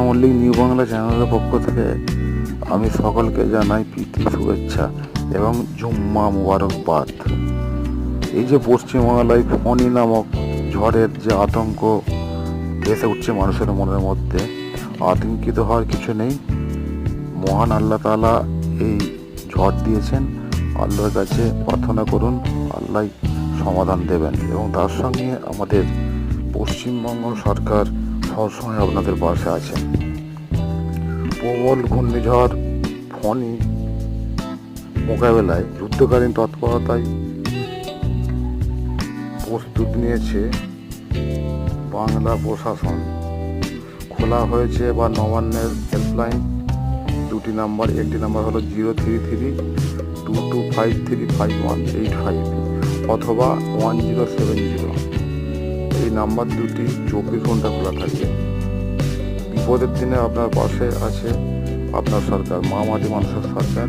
Mallick new Bangla চ্যানেলের পক্ষ থেকে আমি সকলকে জানাই প্রীতি, শুভেচ্ছা এবং জুম্মা মুবারকবাদ। এই যে পশ্চিমবাংলায় ফণি নামক ঝড়ের যে আতঙ্ক ভেসে উঠছে মানুষের মনের মধ্যে, আতঙ্কিত হওয়ার কিছু নেই। মহান আল্লাহ তাআলা এই ঝড় দিয়েছেন। আল্লাহর কাছে প্রার্থনা করুন আল্লাহ সমাধান দেবেন এবং তার সঙ্গে আমাদের পশ্চিমবঙ্গ সরকার সবসময় আপনাদের পাশে আছেন প্রবল ঘূর্ণিঝড়, ফণি, মোকাবেলায় যুদ্ধকালীন তৎপরতায় প্রস্তুত নিয়েছে বাংলা প্রশাসন। খোলা হয়েছে বা নবান্নের হেল্পলাইন দুটি নাম্বার, একটি নাম্বার হলো zero three three two two five three five one eight five অথবা ওয়ান জিরো সেভেন জিরো। এই নাম্বার দুটি চব্বিশ ঘণ্টা খোলা থাকে। বিপদের দিনে আপনার পাশে আছে আপনার সরকার মা মাটি মানুষের সরকার।